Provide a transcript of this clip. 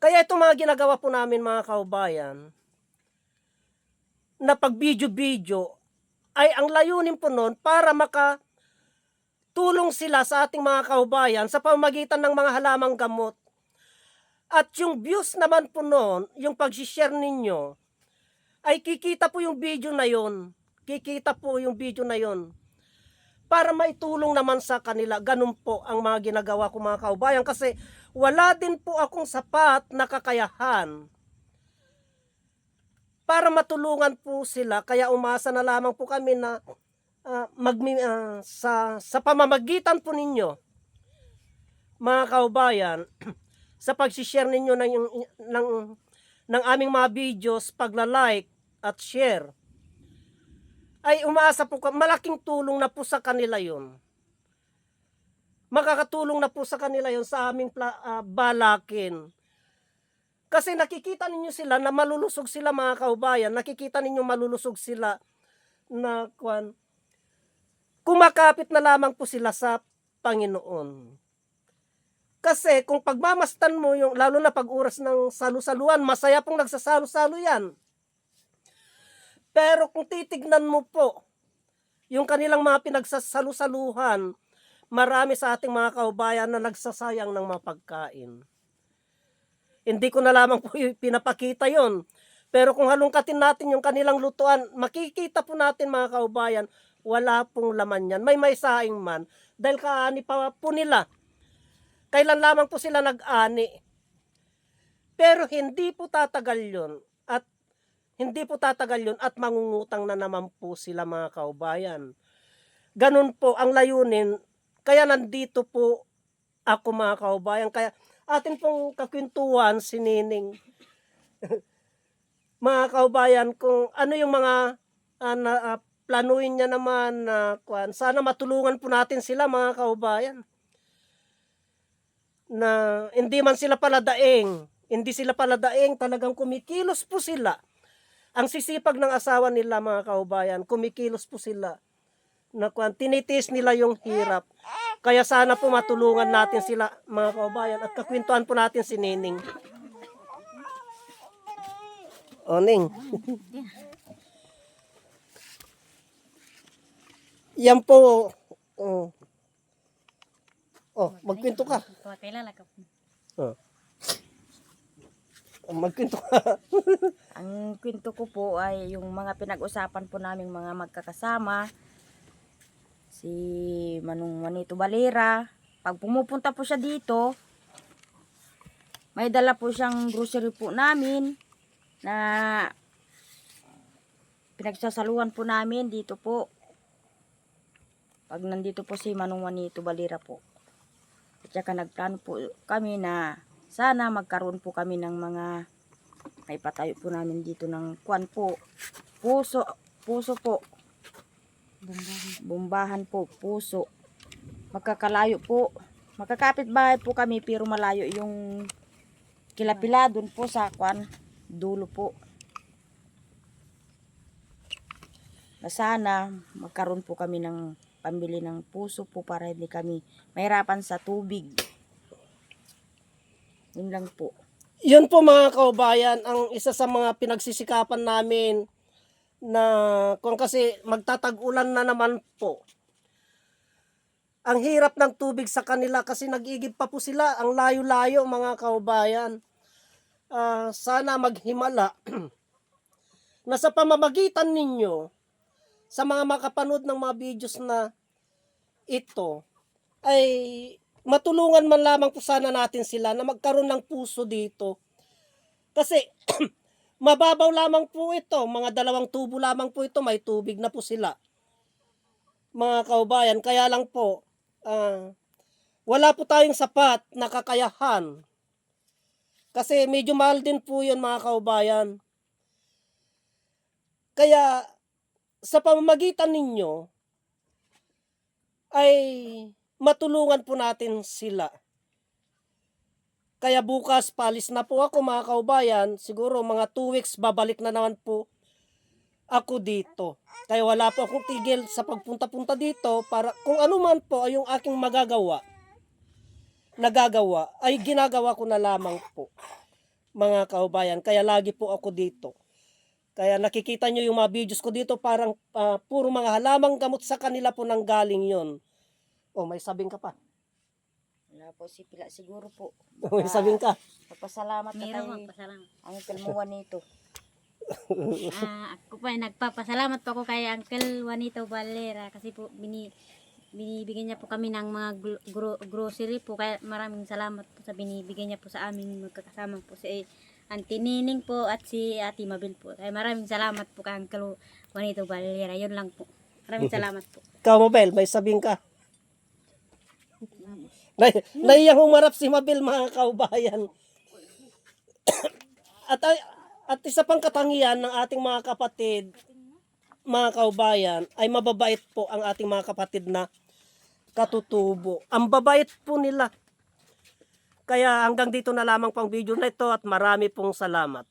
Kaya itong mga ginagawa po namin mga kaubayan, na pag video-video, ay ang layunin po noon para maka tulong sila sa ating mga kaubayan sa pamamagitan ng mga halamang gamot. At yung views naman po noon, yung pag-share ninyo, ay kikita po yung video na yon. Kikita po yung video na yon. Para maitulong naman sa kanila, ganun po ang mga ginagawa ko mga kaubayan. Kasi wala din po akong sapat na kakayahan para matulungan po sila. Kaya umasa na lamang po kami na ah, magmi, ah, sa, sa pamamagitan po ninyo, mga kaubayan, sa pag-share ninyo ng, ng, ng aming mga videos, pagla-like at share, ay umaasa po, malaking tulong na po sa kanila yon makakatulong na po sa kanila yon sa aming ah, balakin. Kasi nakikita ninyo sila na malulusog sila mga kaubayan, nakikita ninyo malulusog sila na kwan, kumakapit na lamang po sila sa Panginoon. Kasi kung pagmamastan mo yung, lalo na pag oras ng salu-saluan, masaya pong nagsasalo-salo yan. Pero kung titignan mo po, yung kanilang mga pinagsasalu-saluhan, marami sa ating mga kaubayan na nagsasayang ng mga pagkain. Hindi ko na lamang po pinapakita yon. Pero kung halongkatin natin yung kanilang lutuan, makikita po natin mga kaubayan, wala pong laman yan. May may saing man. Dahil kaani pa po nila. Kailan lamang po sila nag-ani. Pero hindi po tatagal yon At hindi po tatagal yon at mangungutang na naman po sila mga kaubayan. Ganun po ang layunin. Kaya nandito po ako mga kaubayan. Kaya atin pong kakwentuhan si Nining. mga kaubayan, kung ano yung mga ah, na, ah, planuin niya naman na kwan, sana matulungan po natin sila mga kaubayan. Na hindi man sila pala daing, hindi sila pala daing, talagang kumikilos po sila. Ang sisipag ng asawa nila mga kaubayan, kumikilos po sila. Na kwan, tinitis nila yung hirap. Kaya sana po matulungan natin sila mga kaubayan at kakwentuhan po natin si Nining. O Ning. Yan po. Oh. Oh, magkwento ka. Kailan ka Oh. Magkwento ka. Ang kwento ko po ay yung mga pinag-usapan po naming mga magkakasama. Si Manong Manito Valera. Pag pumupunta po siya dito, may dala po siyang grocery po namin na pinagsasaluhan po namin dito po. Pag nandito po si Manong Manito Valera po. At saka nagplano po kami na sana magkaroon po kami ng mga ay patayo po namin dito ng kwan po. Puso, puso po. Bumbahan. Bumbahan po, puso. Magkakalayo po. Magkakapit bahay po kami pero malayo yung kilapila doon po sa kwan. Dulo po. Na sana magkaroon po kami ng pambili ng puso po para hindi kami mahirapan sa tubig. Yun lang po. Yun po mga kaubayan, ang isa sa mga pinagsisikapan namin na kung kasi magtatag-ulan na naman po. Ang hirap ng tubig sa kanila kasi nag-igib pa po sila, ang layo-layo mga kaubayan. Ah, sana maghimala na sa pamamagitan ninyo sa mga makapanood ng mga videos na ito ay matulungan man lamang po sana natin sila na magkaroon ng puso dito. Kasi mababaw lamang po ito, mga dalawang tubo lamang po ito, may tubig na po sila. Mga kaubayan, kaya lang po, ah, wala po tayong sapat na kakayahan. Kasi medyo mahal din po yun mga kaubayan. Kaya sa pamamagitan ninyo, ay matulungan po natin sila. Kaya bukas palis na po ako mga kaubayan, siguro mga 2 weeks babalik na naman po ako dito. Kaya wala po akong tigil sa pagpunta-punta dito para kung ano man po ay yung aking magagawa, nagagawa, ay ginagawa ko na lamang po. mga kaubayan. Kaya lagi po ako dito. Kaya nakikita nyo yung mga videos ko dito parang ah, puro mga halamang gamot sa kanila po nang galing yon. Oh, may sabing ka pa. Wala po si Pila siguro po. may sabing ka. Papasalamat na Meron kay magpasalamat. Uncle Juanito. Ah, ako pa nagpapasalamat po ako kay Uncle Juanito Valera kasi po bini binibigyan niya po kami ng mga gro- gro- grocery po kaya maraming salamat po sa binibigyan niya po sa amin magkakasama po si Auntie Nining po at si Ate Mabel po. Kaya maraming salamat po kay Uncle Juanito Valera. Yun lang po. Maraming salamat po. Ikaw, Mabel, may sabing ka. Nay, naiyang humarap si Mabel, mga kaubayan. at, at isa pang katangian ng ating mga kapatid, mga kaubayan, ay mababait po ang ating mga kapatid na katutubo. Ang babait po nila. Kaya hanggang dito na lamang pang video na ito at marami pong salamat.